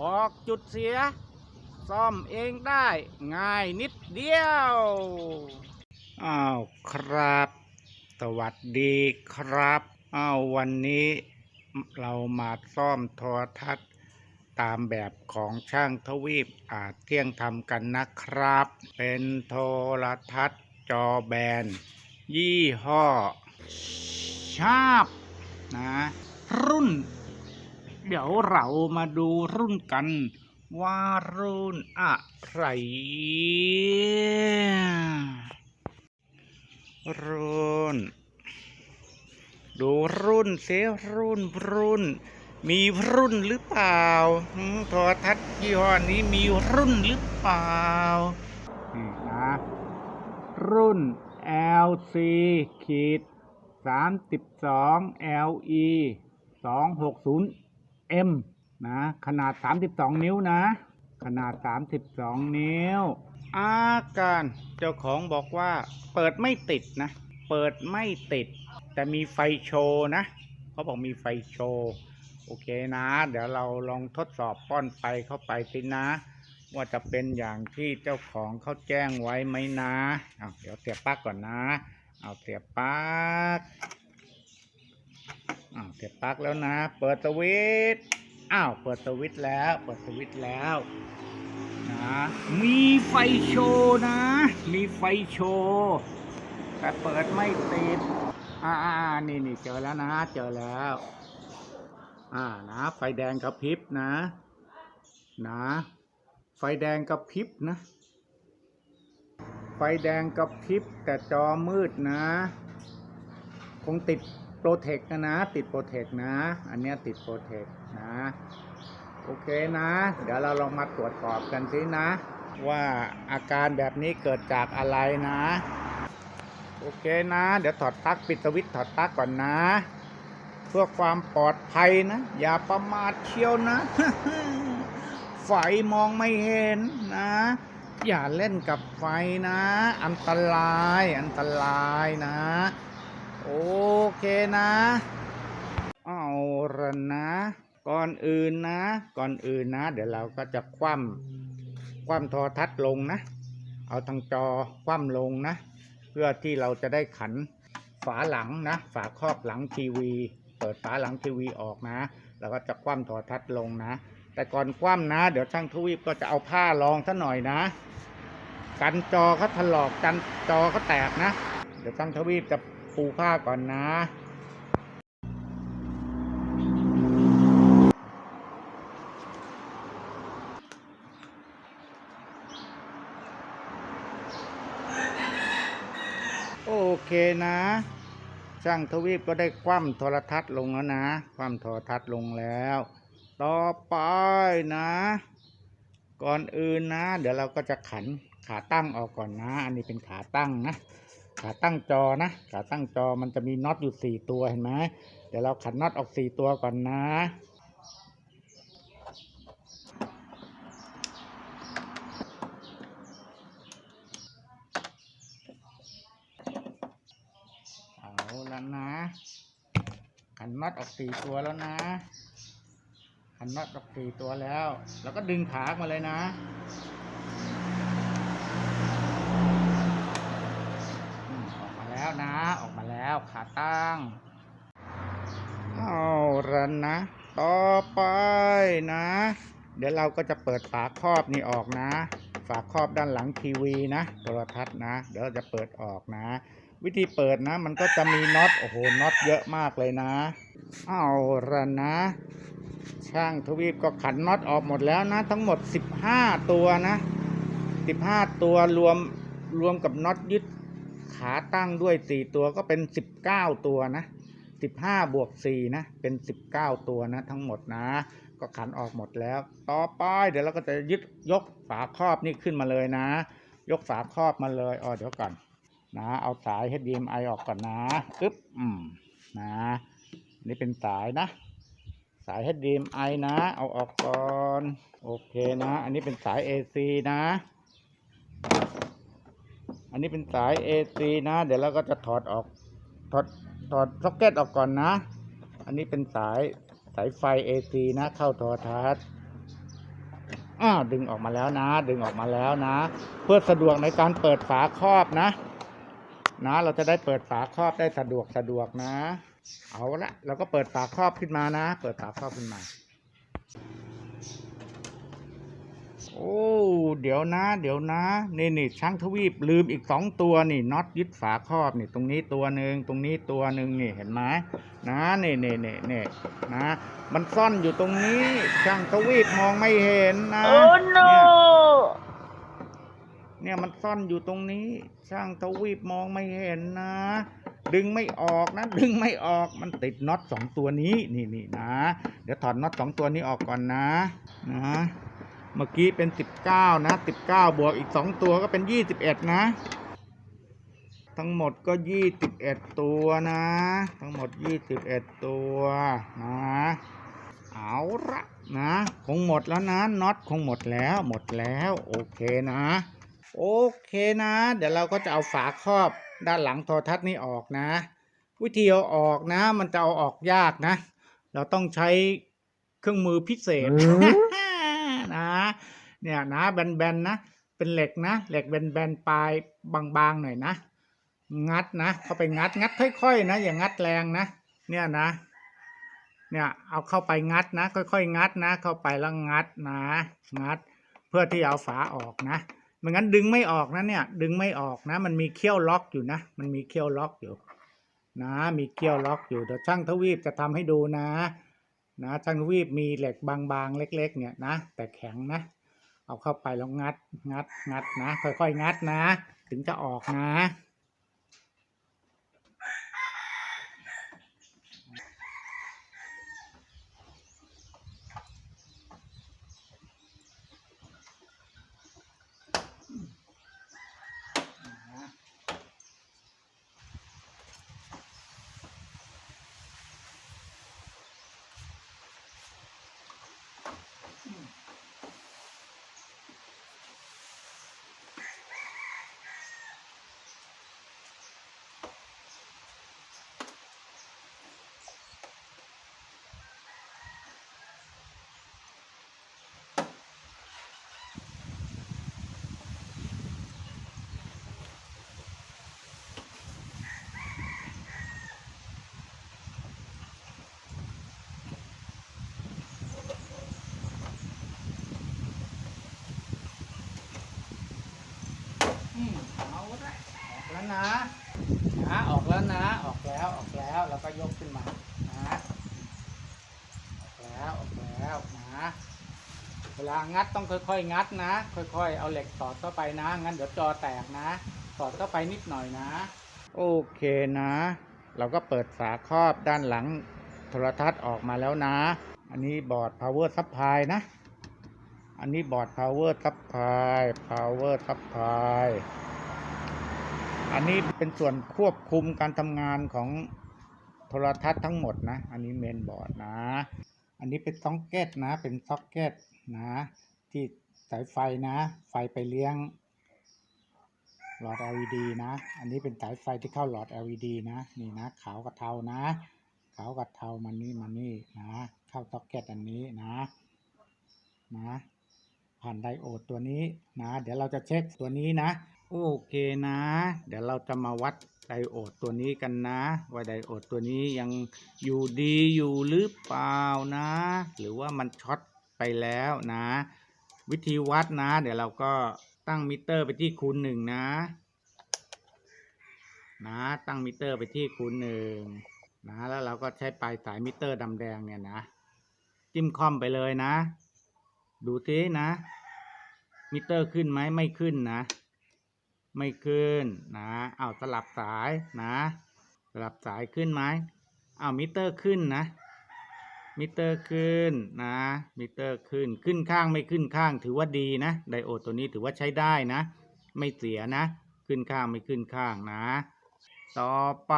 บอกจุดเสีย ซ่อมเองได้ง่ายนิดเดียว อ้าวครับ สวัสดีครับ อ้าววันนี้เรามาซ่อมโทรทัศน์ ตามแบบของช่างทวีปอาจเที่ยงทำกันนะครับ เป็นโทรทัศน์จอแบน ยี่ห้อ ชาบนะ รุ่น เดี๋ยวเรามาดูรุ่นกัน ว่ารุ่นอะไร รุ่น ดูรุ่นเสียรุ่นรุ่น มีรุ่นหรือเปล่าหืมโทรทัศน์ยี่ห้อนี้มีรุ่นหรือเปล่านี่นะรุ่น LC ขีด32 LE 260 M นะขนาด 32 นิ้วนะ ขนาด 32 นิ้ว อาการเจ้าของบอกว่า เปิดไม่ติดนะ เปิดไม่ติด แต่มีไฟโชว์นะเขาบอกมีไฟโชว์โอเคนะ เดี๋ยวเราลองทดสอบป้อนไฟเข้าไปสินะ ว่าจะเป็นอย่างที่เจ้าของเขาแจ้งไว้ไหมนะเอาเดี๋ยวเสียบปลั๊กก่อนนะ เอาเสียบปลั๊ก เสียบปลั๊กแล้วนะ เปิดสวิตอ้าว เปิดสวิตแล้ว เปิดสวิตแล้วนะ มีไฟโชว์นะ มีไฟโชว์แต่เปิดไม่ติด อ่าอ่าอ่านี่นี่เจอแล้วนะ เจอแล้ว อ่า นะ ไฟแดงกระพริบนะ นะ ไฟแดงกระพริบนะ ไฟแดงกระพริบแต่จอมืดนะ คงติด โปรเทคนะนะ ติดโปรเทคนะ อันเนี้ยติดโปรเทคนะ โอเคนะ เดี๋ยวเราลองมาตรวจสอบกันสินะ ว่าอาการแบบนี้เกิดจากอะไรนะ โอเคนะ เดี๋ยวถอดปลั๊กปิดสวิตช์ถอดปลั๊กก่อนนะ เพื่อความปลอดภัยนะ อย่าประมาทเชียวนะไฟมองไม่เห็นนะ อย่าเล่นกับไฟนะ อันตรายอันตรายนะ โอเคนะเอาละนะ ก่อนอื่นนะ ก่อนอื่นนะ เดี๋ยวเราก็จะคว่ำคว่ำโทรทัศน์ลงนะ เอาทางจอคว่ำลงนะ เพื่อที่เราจะได้ขันฝาหลังนะ ฝาครอบหลังทีวี เปิดฝาหลังทีวีออกนะ แล้วก็จะคว่ำโทรทัศน์ลงนะ แต่ก่อนคว่ำนะ เดี๋ยวช่างทวีปก็จะเอาผ้ารองซะหน่อยนะ กันจอเขาถลอกกันจอเขาแตกนะ เดี๋ยวช่างทวีปจะ ปูผ้าก่อนนะโอเคนะ ช่างทวีปก็ได้คว่ำโทรทัศน์ลงแล้วนะ คว่ำโทรทัศน์ลงแล้ว ต่อไปนะ ก่อนอื่นนะ เดี๋ยวเราก็จะขันขาตั้งออกก่อนนะ อันนี้เป็นขาตั้งนะ ขาตั้งจอนะ ขาตั้งจอมันจะมีน็อตอยู่สี่ตัวเห็นไหมเดี๋ยวเราขันน็อตออกสี่ตัวก่อนนะเอาแล้วนะขันน็อตออกสี่ตัวแล้วนะขันน็อตออกสี่ตัวแล้ว แล้วก็ดึงขาออกมาเลยนะอืมออกมาแล้วนะ ออกมาแล้วขาตั้ง เอาละนะ ต่อไปนะ เดี๋ยวเราก็จะเปิดฝาครอบนี่ออกนะ ฝาครอบด้านหลังทีวีนะโทรทัศน์นะ เดี๋ยวเราจะเปิดออกนะ วิธีเปิดนะ มันก็จะมีน็อตโอ้โหน็อตเยอะมากเลยนะ เอาละนะ ช่างทวีปก็ขันน็อตออกหมดแล้วนะ ทั้งหมด 15 ตัวนะ 15 ตัวรวมรวมกับน็อตยึดขาตั้งด้วย 4 ตัวก็เป็น 19 ตัวนะ 15 บวก 4 นะ เป็น 19 ตัวนะ ทั้งหมดนะ ก็ขันออกหมดแล้ว ต่อไปเดี๋ยวเราก็จะยึดยกฝาครอบนี่ขึ้นมาเลยนะ ยกฝาครอบมาเลยอ๋อเดี๋ยวก่อนนะ เอาสาย HDMI ออกก่อนนะปึ๊บอืมนะนี่เป็นสายนะ สาย HDMI นะ เอาออกก่อนโอเคนะ อันนี้เป็นสาย AC นะ อันนี้เป็นสาย AC นะ เดี๋ยวเราก็จะถอดออกถอดถอดซ็อกเก็ตออกก่อนนะ อันนี้เป็นสาย สายไฟ AC นะเข้าโทรทัศน์อ้าวดึงออกมาแล้วนะ ดึงออกมาแล้วนะ เพื่อสะดวกในการเปิดฝาครอบนะ นะ เราจะได้เปิดฝาครอบได้สะดวกสะดวกนะ เอาละเราก็เปิดฝาครอบขึ้นมานะ เปิดฝาครอบขึ้นมา โอ้ เดี๋ยวนะ เดี๋ยวนะ นี่นี่ช่างทวีปลืมอีกสองตัวนี่น็อตยึดฝาครอบนี่ตรงนี้ตัวหนึ่งตรงนี้ตัวหนึ่งนี่เห็นไหมนะนี่นี่นี่นี่นะ มันซ่อนอยู่ตรงนี้ช่างทวีปมองไม่เห็นนะ Oh เนี่ย no! เนี่ยมันซ่อนอยู่ตรงนี้ช่างทวีปมองไม่เห็นนะ ดึงไม่ออกนะ ดึงไม่ออกมันติดน็อตสองตัวนี้นี่นี่นะ เดี๋ยวถอดน็อตสองตัวนี้ออกก่อนนะนะ เมื่อกี้เป็นสิบเก้านะสิบเก้าบวกอีกสองตัวก็เป็นยี่สิบเอ็ดนะ ทั้งหมดก็ยี่สิบเอ็ดตัวนะ ทั้งหมดยี่สิบเอ็ดตัวนะเอาละนะคงหมดแล้วนะน็อตคงหมดแล้วหมดแล้ว โอเคนะ โอเคนะ เดี๋ยวเราก็จะเอาฝาครอบด้านหลังโทรทัศน์นี้ออกนะ วิธีเอาออกนะ มันจะเอาออกยากนะ เราต้องใช้เครื่องมือพิเศษ เนี่ยนะแบนๆนะ เป็นเหล็กนะ เหล็กแบนๆปลายบางๆหน่อยนะ งัดนะเข้าไปงัดงัดค่อยๆนะอย่างัดแรงนะ เนี่ยนะ เนี่ยเอาเข้าไปงัดนะ ค่อยๆ งัดนะ เข้าไปแล้วงัดนะ งัด เพื่อที่เอาฝาออกนะไม่งั้นดึงไม่ออกนะเนี่ย ดึงไม่ออกนะ มันมีเขี้ยวล็อกอยู่นะ มันมีเขี้ยวล็อกอยู่ นะ มีเขี้ยวล็อกอยู่เดี๋ยวช่างทวีปจะทำให้ดูนะนะช่างทวีปมีเหล็กบางๆ เล็ก ๆ เนี่ยนะ แต่แข็งนะ เอาเข้าไปแล้วงัดงัดงัดนะ ค่อยๆ งัดนะ ถึงจะออกนะ อืมเอาละออกแล้วนะนะออกแล้วนะ ออกแล้วออกแล้วแล้วก็ยกขึ้นมานะออกแล้วออกแล้วนะ เวลางัดต้องค่อยๆ งัดนะ ค่อยๆ เอาเหล็กสอดเข้าไปนะ งั้นเดี๋ยวจอแตกนะ สอดเข้าไปนิดหน่อยนะ โอเคนะ เราก็เปิดฝาครอบด้านหลังโทรทัศน์ออกมาแล้วนะ อันนี้บอร์ด power supply นะ อันนี้บอร์ด power supply power supply อันนี้เป็นส่วนควบคุมการทำงานของโทรทัศน์ทั้งหมดนะ อันนี้เมนบอร์ดนะ อันนี้เป็นซ็อกเก็ตนะ เป็นซ็อกเก็ต นะที่สายไฟนะ ไฟไปเลี้ยง หลอด LED นะ อันนี้เป็นสายไฟที่เข้าหลอด LED นะนี่นะขาวกับเทานะขาวกับเทามันนี่มันนี่นะเข้าซ็อกเก็ตอันนี้นะนะผ่านไดโอดตัวนี้นะ เดี๋ยวเราจะเช็คตัวนี้นะ โอเคนะ เดี๋ยวเราจะมาวัดไดโอดตัวนี้กันนะ ว่าไดโอดตัวนี้ยังอยู่ดีอยู่หรือเปล่านะ หรือว่ามันช็อต ไปแล้วนะ วิธีวัดนะ เดี๋ยวเราก็ตั้งมิเตอร์ไปที่คูณหนึ่งนะ นะตั้งมิเตอร์ไปที่คูณหนึ่งนะแล้วเราก็ใช้ปลายสายมิเตอร์ดำแดงเนี่ยนะ จิ้มคอมไปเลยนะ ดูซินะ มิเตอร์ขึ้นไหมไม่ขึ้นนะ ไม่ขึ้นนะเอาสลับสายนะ สลับสายขึ้นไหมเอามิเตอร์ขึ้นนะ มิเตอร์ขึ้นนะมิเตอร์ขึ้นขึ้นข้างไม่ขึ้นข้างถือว่าดีนะไดโอดตัวนี้ถือว่าใช้ได้นะ ไม่เสียนะ ขึ้นข้างไม่ขึ้นข้างนะ ต่อไป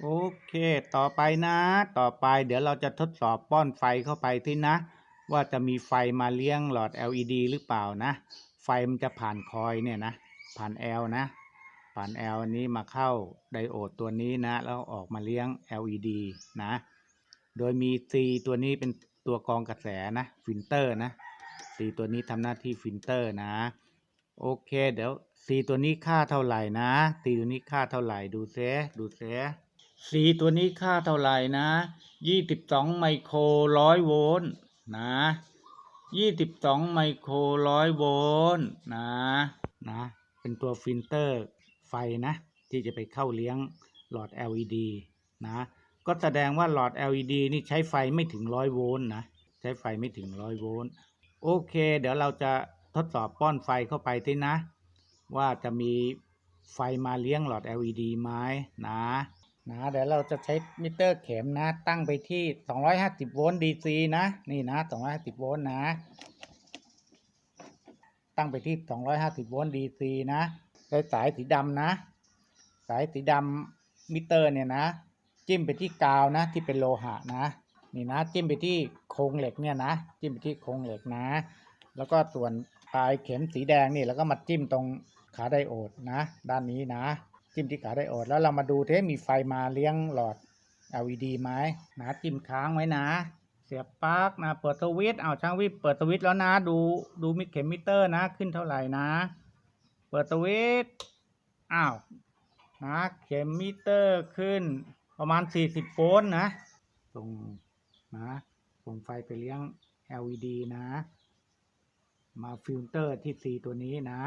โอเค ต่อไปนะ ต่อไปเดี๋ยวเราจะทดสอบป้อนไฟเข้าไปที่นะ ว่าจะมีไฟมาเลี้ยงหลอด LED หรือเปล่านะ ไฟมันจะผ่านคอยเนี่ยนะ ผ่าน L นะ ผ่าน L อันนี้มาเข้าไดโอดตัวนี้นะ แล้วออกมาเลี้ยง LED นะ โดยมี C ตัวนี้เป็นตัวกรองกระแสนะฟิลเตอร์นะสีตัวนี้ทำหน้าที่ฟิลเตอร์นะ โอเค เดี๋ยวสีตัวนี้ค่าเท่าไหร่นะสีตัวนี้ค่าเท่าไหร่ดูเซดูเซสีตัวนี้ค่าเท่าไหร่นะยี่สิบสองไมโครร้อยโวลต์นะยี่สิบสองไมโครร้อยโวลต์นะนะเป็นตัวฟิลเตอร์ไฟนะ ที่จะไปเข้าเลี้ยงหลอด LED นะ ก็แสดงว่าหลอด LED นี่ใช้ไฟไม่ถึงร้อยโวลต์นะ ใช้ไฟไม่ถึงร้อยโวลต์ โอเค เดี๋ยวเราจะทดสอบป้อนไฟเข้าไปที่นะ ว่าจะมีไฟมาเลี้ยงหลอด LED ไหมนะนะเดี๋ยวเราจะใช้มิเตอร์เข็มนะ ตั้งไปที่ 250 โวลต์ DC นะ นี่นะ 250 โวลต์นะ ตั้งไปที่ 250 โวลต์ DC นะใช้สายสีดำนะ สายสีดำมิเตอร์เนี่ยนะ จิ้มไปที่กาวนะที่เป็นโลหะนะนี่นะจิ้มไปที่โครงเหล็กเนี่ยนะจิ้มไปที่โครงเหล็กนะ แล้วก็ส่วนปลายเข็มสีแดงนี่แล้วก็มาจิ้มตรงขาไดโอดนะ ด้านนี้นะ จิ้มที่ขาไดโอดแล้วเรามาดูเทมีไฟมาเลี้ยงหลอด LED ไหมนะจิ้มค้างไว้นะ เสียบปลั๊กนะเปิดสวิตช์เอาช่างวิทย์เปิดสวิตช์แล้วนะ ดูดูมิเข็มมิเตอร์นะขึ้นเท่าไหร่นะ เปิดสวิตช์อ้าวนะเข็มมิเตอร์ขึ้น ประมาณ 40 โวลต์นะ ส่งนะส่งไฟไปเลี้ยง LED นะ มาฟิลเตอร์ที่ C ตัวนี้นะ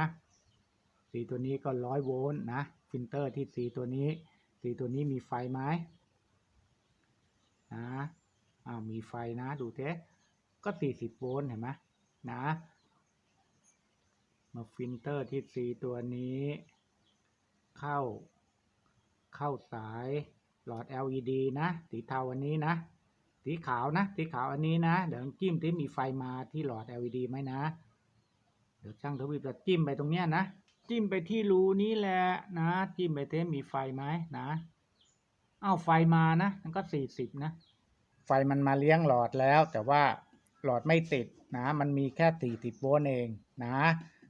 C ตัวนี้ก็ 100 โวลต์นะ ฟิลเตอร์ที่ C ตัวนี้ C ตัวนี้มีไฟไหมนะอ่ามีไฟนะดูเทก็ 40 โวลต์เห็นไหมนะ มาฟิลเตอร์ที่ C ตัวนี้ เข้า เข้าสาย หลอด LED นะสีเทาอันนี้นะ สีขาวนะ สีขาวอันนี้นะ เดี๋ยวจิ้มที่มีไฟมาที่หลอด LED ไหมนะ เดี๋ยวช่างทวีปจะจิ้มไปตรงเนี้ยนะ จิ้มไปที่รูนี้แหละนะ จิ้มไปเทมีไฟไหมนะอ้าวไฟมานะมันก็สี่สิบนะ ไฟมันมาเลี้ยงหลอดแล้ว แต่ว่าหลอดไม่ติดนะ มันมีแค่สี่สิบโวลต์เองนะ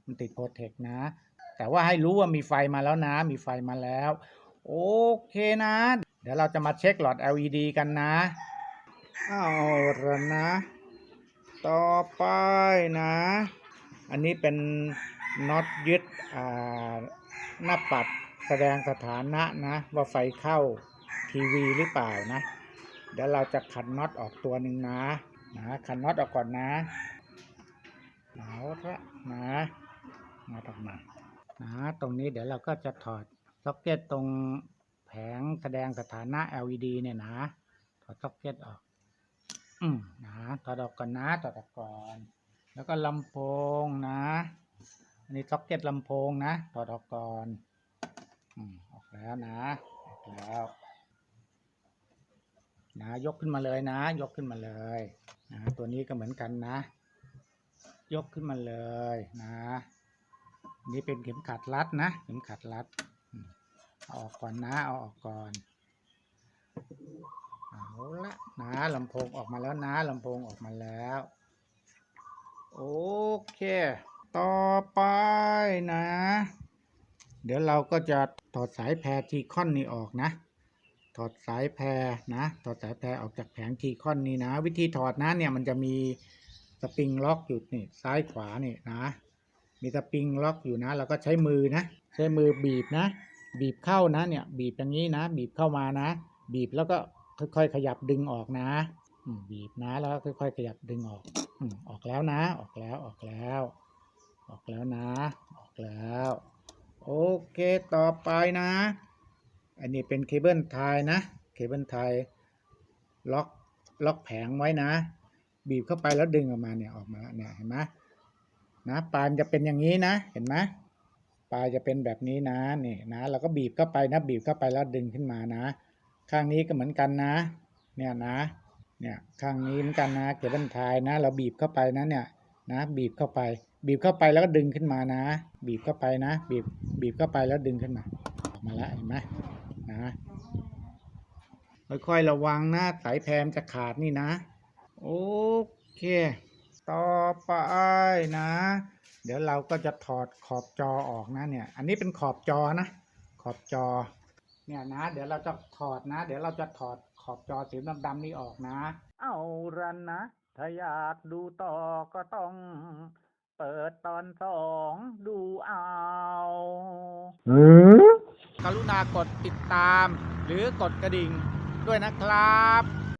มันติดโปรเทคนะ แต่ว่าให้รู้ว่ามีไฟมาแล้วนะ มีไฟมาแล้ว โอเคนะ เดี๋ยวเราจะมาเช็คหลอด LED กันนะ เอาละนะ ต่อไปนะ อันนี้เป็นน็อตยึดอ่าหน้าปัดแสดงสถานะนะ ว่าไฟเข้าทีวีหรือเปล่านะ เดี๋ยวเราจะขันน็อตออกตัวหนึ่งนะนะขันน็อตออกก่อนนะเอาละนะมาตรงมานะตรงนี้เดี๋ยวเราก็จะถอดซ็อกเก็ตตรง แผงแสดงสถานะ LED เนี่ยนะถอดซ็อกเก็ตออก อืมนะถอดออกก่อนนะถอดออกก่อน แล้วก็ลำโพงนะ อันนี้ซ็อกเก็ตลำโพงนะถอดออกก่อนอืมออกแล้วนะออกแล้วนะยกขึ้นมาเลยนะ ยกขึ้นมาเลยนะตัวนี้ก็เหมือนกันนะ ยกขึ้นมาเลยนะอันนี่เป็นเข็มขัดรัดนะ เข็มขัดรัด อืมเอาออกก่อนนะเอาออกก่อนเอาละนะลำโพงออกมาแล้วนะลำโพงออกมาแล้ว โอเค ต่อไปนะ เดี๋ยวเราก็จะถอดสายแพรทีคอนนี่ออกนะ ถอดสายแพรนะถอดสายแพรออกจากแผงทีคอนนี่นะ วิธีถอดนะเนี่ยมันจะมีสปริงล็อกอยู่นี่ซ้ายขวานี่นะ มีสปริงล็อกอยู่นะเราก็ใช้มือนะ ใช้มือบีบนะ บีบเข้านะเนี่ย บีบอย่างนี้นะ บีบเข้ามานะ บีบแล้วก็ค่อยๆ ขยับดึงออกนะบีบนะแล้วค่อยๆ ขยับดึงออกออกแล้วนะ ออกแล้วออกแล้ว ออกแล้วนะ ออกแล้ว โอเคต่อไปนะ อันนี้เป็นเคเบิลไทยนะเคเบิลไทยล็อกล็อกแผงไว้นะ บีบเข้าไปแล้วดึงออกมาเนี่ยออกมาเนี่ยเห็นไหมนะปลายมันจะเป็นอย่างนี้นะ เห็นไหม ปลายจะเป็นแบบนี้นะนี่นะเราก็บีบเข้าไปนะบีบเข้าไปแล้วดึงขึ้นมานะ ข้างนี้ก็เหมือนกันนะ เนี่ยนะเนี่ยข้างนี้เหมือนกันนะเคเบิลไทยนะ เราบีบเข้าไปนะเนี่ยนะบีบเข้าไป บีบเข้าไปแล้วก็ดึงขึ้นมานะ บีบเข้าไปนะ บีบบีบเข้าไปแล้วดึงขึ้นมาออกมาแล้วเห็นไหมนะค่อยๆระวังนะสายแพรมจะขาดนี่นะ โอเค ต่อไปนะ เดี๋ยวเราก็จะถอดขอบจอออกนะเนี่ย อันนี้เป็นขอบจอนะ ขอบจอ เนี่ยนะ เดี๋ยวเราจะถอดนะ เดี๋ยวเราจะถอดขอบจอสีดำๆนี่ออกนะ เอารันนะถ้าอยากดูต่อก็ต้อง เปิดตอนสองดูเอากรุณากดติดตาม หรือกดกระดิ่งด้วยนะครับ